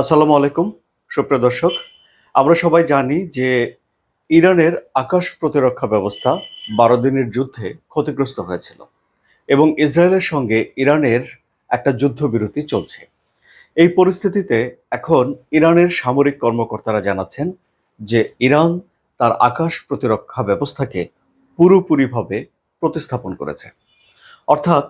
আসসালামু আলাইকুম, সুপ্রিয় দর্শক। আমরা সবাই জানি যে ইরানের আকাশ প্রতিরক্ষা ব্যবস্থা বারো দিনের যুদ্ধে ক্ষতিগ্রস্ত হয়েছিল এবং ইসরায়েলের সঙ্গে ইরানের একটা যুদ্ধবিরতি চলছে। এই পরিস্থিতিতে এখন ইরানের সামরিক কর্মকর্তারা জানাচ্ছেন যে ইরান তার আকাশ প্রতিরক্ষা ব্যবস্থাকে পুরোপুরিভাবে প্রতিস্থাপন করেছে। অর্থাৎ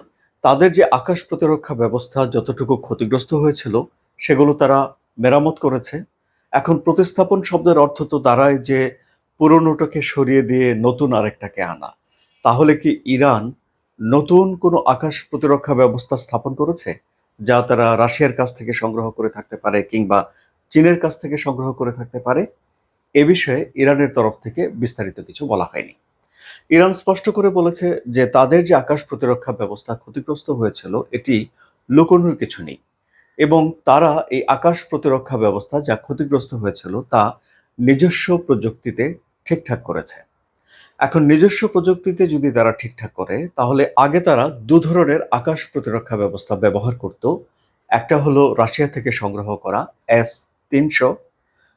তাদের যে আকাশ প্রতিরক্ষা ব্যবস্থা যতটুকু ক্ষতিগ্রস্ত হয়েছিল, সেগুলো তারা মেরামত করেছে। এখন প্রতিস্থাপন শব্দের অর্থ তো দাঁড়ায় যে পুরনোটাকে সরিয়ে দিয়ে নতুন আরেকটাকে আনা। তাহলে কি ইরান নতুন কোনো আকাশ প্রতিরক্ষা ব্যবস্থা স্থাপন করেছে? যা তারা রাশিয়ার কাছ থেকে সংগ্রহ করে থাকতে পারে কিংবা চীনের কাছ থেকে সংগ্রহ করে থাকতে পারে? এ বিষয়ে ইরানের তরফ থেকে বিস্তারিত কিছু বলা হয়নি। ইরান স্পষ্ট করে বলেছে যে তাদের যে আকাশ প্রতিরক্ষা ব্যবস্থা ক্ষতিগ্রস্ত হয়েছিল, এটি লুকোনোর কিছু নেই। এবং তারা এই আকাশ প্রতিরক্ষা ব্যবস্থা যা ক্ষতিগ্রস্ত হয়েছিল তা নিজস্ব প্রযুক্তিতে ঠিকঠাক করেছে। এখন নিজস্ব প্রযুক্তিতে যদি তারা ঠিকঠাক করে, তাহলে আগে তারা দু ধরনের আকাশ প্রতিরক্ষা ব্যবস্থা ব্যবহার করত। একটা হলো রাশিয়া থেকে সংগ্রহ করা এস তিনশো।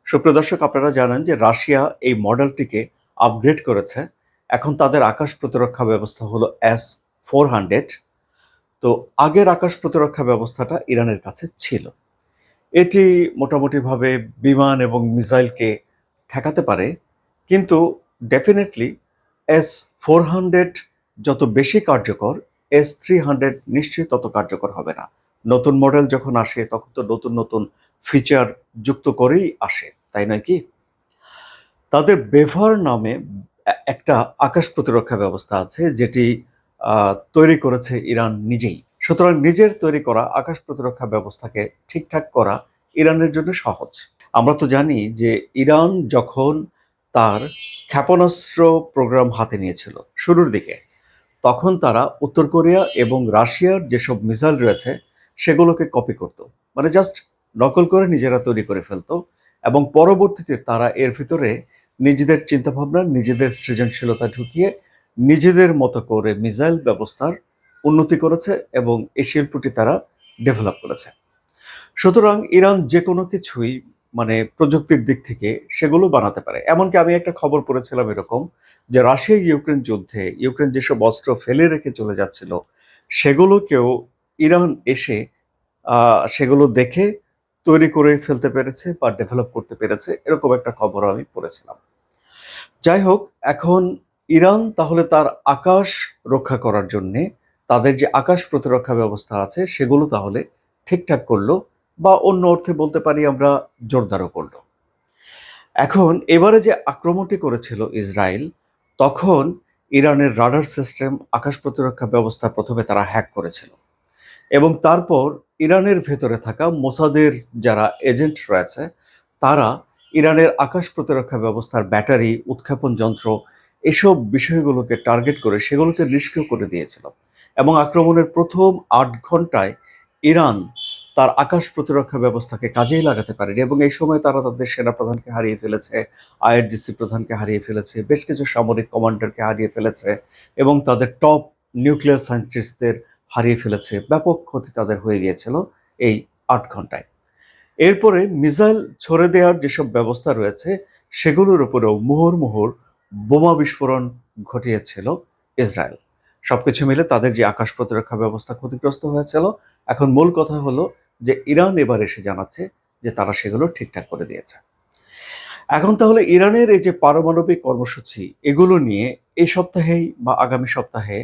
সুপ্রিয় দর্শক, আপনারা জানেন যে রাশিয়া এই মডেলটিকে আপগ্রেড করেছে। এখন তাদের আকাশ প্রতিরক্ষা ব্যবস্থা হলো এস ফোর হান্ড্রেড। তো আগের আকাশ প্রতিরক্ষা ব্যবস্থাটা ইরানের কাছে ছিল। এটি মোটামুটিভাবে বিমান এবং মিসাইলকে ঠেকাতে পারে, কিন্তু ডেফিনেটলি এস ফোর হান্ড্রেড যত বেশি কার্যকর, এস থ্রি হান্ড্রেড নিশ্চয়ই তত কার্যকর হবে না। নতুন মডেল যখন আসে, তখন তো নতুন নতুন ফিচার যুক্ত করেই আসে, তাই নয় কি? তাদের বেভার নামে একটা আকাশ প্রতিরক্ষা ব্যবস্থা আছে, যেটি তৈরি করেছে ইরান নিজেই। সুতরাং নিজের তৈরি করা আকাশ প্রতিরক্ষা ব্যবস্থাকে ঠিকঠাক করা ইরানের জন্য সহজ। আমরা তো জানি যে ইরান যখন তার ক্ষেপণাস্ত্র প্রোগ্রাম হাতে নিয়েছিল শুরুর দিকে, তখন তারা উত্তর কোরিয়া এবং রাশিয়ার যেসব মিসাইল রয়েছে সেগুলোকে কপি করত। মানে জাস্ট নকল করে নিজেরা তৈরি করে ফেলতো এবং পরবর্তীতে তারা এর ভিতরে নিজেদের চিন্তাভাবনা, নিজেদের সৃজনশীলতা ঢুকিয়ে নিজেদের মতো করে মিসাইল ব্যবস্থার উন্নতি করেছে এবং এই শিল্পটি তারা ডেভেলপ করেছে। সুতরাং ইরান যে কোনো কিছুই মানে প্রযুক্তির দিক থেকে সেগুলো বানাতে পারে। এমনকি আমি একটা খবর পড়েছিলাম এরকম যে রাশিয়া ইউক্রেন যুদ্ধে ইউক্রেন যেসব অস্ত্র ফেলে রেখে চলে যাচ্ছিল, সেগুলোকেও ইরান এসে সেগুলো দেখে তৈরি করে ফেলতে পেরেছে বা ডেভেলপ করতে পেরেছে, এরকম একটা খবর আমি পড়েছিলাম। যাই হোক, এখন ইরান তাহলে তার আকাশ রক্ষা করার জন্যে তাদের যে আকাশ প্রতিরক্ষা ব্যবস্থা আছে সেগুলো তাহলে ঠিকঠাক করল বা অন্য অর্থে বলতে পারি আমরা জোরদারও করল। এখন এবারে যে আক্রমণটি করেছিল ইসরায়েল, তখন ইরানের রাডার সিস্টেম আকাশ প্রতিরক্ষা ব্যবস্থা প্রথমে তারা হ্যাক করেছিল এবং তারপর ইরানের ভেতরে থাকা মোসাদের যারা এজেন্ট রয়েছে, তারা ইরানের আকাশ প্রতিরক্ষা ব্যবস্থার ব্যাটারি, উৎক্ষেপণ যন্ত্র এসব বিষয়গুলোকে টার্গেট করে সেগুলোকে নিষ্ক্রিয় করে দিয়েছিল। এবং আক্রমণের প্রথম আট ঘন্টায় ইরান তার আকাশ প্রতিরক্ষা ব্যবস্থাকে কাজেই লাগাতে পারেনি এবং এই সময় তারা তাদের সেনাপ্রধানকে হারিয়ে ফেলেছে, আইআরজিসি প্রধানকে হারিয়ে ফেলেছে, বেশ কিছু সামরিক কমান্ডারকে হারিয়ে ফেলেছে এবং তাদের টপ নিউক্লিয়ার সায়েন্টিস্টদের হারিয়ে ফেলেছে। ব্যাপক ক্ষতি তাদের হয়ে গিয়েছিল এই আট ঘন্টায়। এরপরে মিসাইল ছড়ে দেওয়ার যেসব ব্যবস্থা রয়েছে, সেগুলোর উপরেও মুহুর মুহুর বোমা বিস্ফোরণ ঘটিয়েছিল ইসরায়েল। সবকিছু মিলে তাদের যে আকাশ প্রতিরক্ষা ব্যবস্থা ক্ষতিগ্রস্ত হয়েছিল, এখন মূল কথা হলো যে ইরান এবার এসে জানাচ্ছে যে তারা সেগুলো ঠিকঠাক করে দিয়েছে। এখন তাহলে ইরানের এই যে পারমাণবিক কর্মসূচি, এগুলো নিয়ে এই সপ্তাহেই বা আগামী সপ্তাহে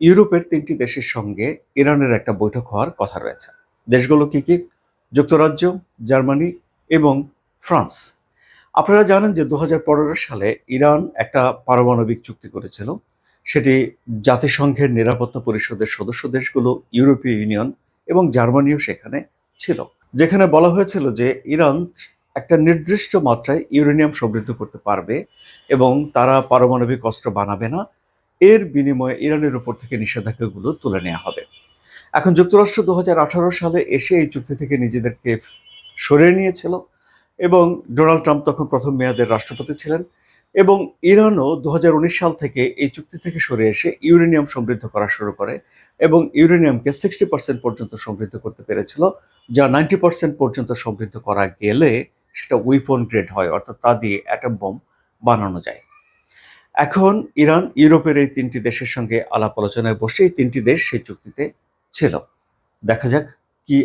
ইউরোপের তিনটি দেশের সঙ্গে ইরানের একটা বৈঠক হওয়ার কথা রয়েছে। দেশগুলো কি কি? যুক্তরাজ্য, জার্মানি এবং ফ্রান্স। আপনারা জানেন যে দু হাজার পনেরো সালে ইরান একটা পারমাণবিক চুক্তি করেছিল। সেটি জাতিসংঘের নিরাপত্তা পরিষদের সদস্য দেশগুলো, ইউরোপীয় ইউনিয়ন এবং জার্মানিও সেখানে ছিল। যেখানে বলা হয়েছিল যে ইরান একটা নির্দিষ্ট মাত্রায় ইউরেনিয়াম সমৃদ্ধ করতে পারবে এবং তারা পারমাণবিক অস্ত্র বানাবে না। এর বিনিময়ে ইরানের উপর থেকে নিষেধাজ্ঞাগুলো তুলে নেওয়া হবে। এখন যুক্তরাষ্ট্র দু হাজার আঠারো সালে এসে এই চুক্তি থেকে নিজেদেরকে সরিয়ে নিয়েছিল। এবং ডোনাল্ড ট্রাম্প তখন প্রথম মেয়াদের রাষ্ট্রপতি ছিলেন এবং ইরানও দু হাজার উনিশ সাল থেকে এই চুক্তি থেকে সরে এসে ইউরেনিয়াম সমৃদ্ধ করা শুরু করে এবং ইউরেনিয়ামকে সিক্সটি পার্সেন্ট পর্যন্ত সমৃদ্ধ করতে পেরেছিল, যা নাইনটি পার্সেন্ট পর্যন্ত সমৃদ্ধ করা গেলে সেটা উইপন গ্রেড হয়, অর্থাৎ তা দিয়ে অ্যাটম বোম বানানো যায়। এখন ইরান ইউরোপের এই তিনটি দেশের সঙ্গে আলাপ আলোচনায় বসে এই তিনটি দেশ সেই চুক্তিতে ছিল। দেখা যাক কি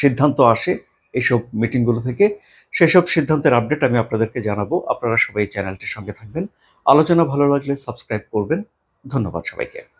সিদ্ধান্ত আসে এইসব মিটিংগুলো থেকে। সেসব সিদ্ধান্তের আপডেট আমি আপনাদেরকে জানাব। আপনারা সবাই চ্যানেলটির সঙ্গে থাকবেন। আলোচনা ভালো লাগলে সাবস্ক্রাইব করবেন। ধন্যবাদ সবাইকে।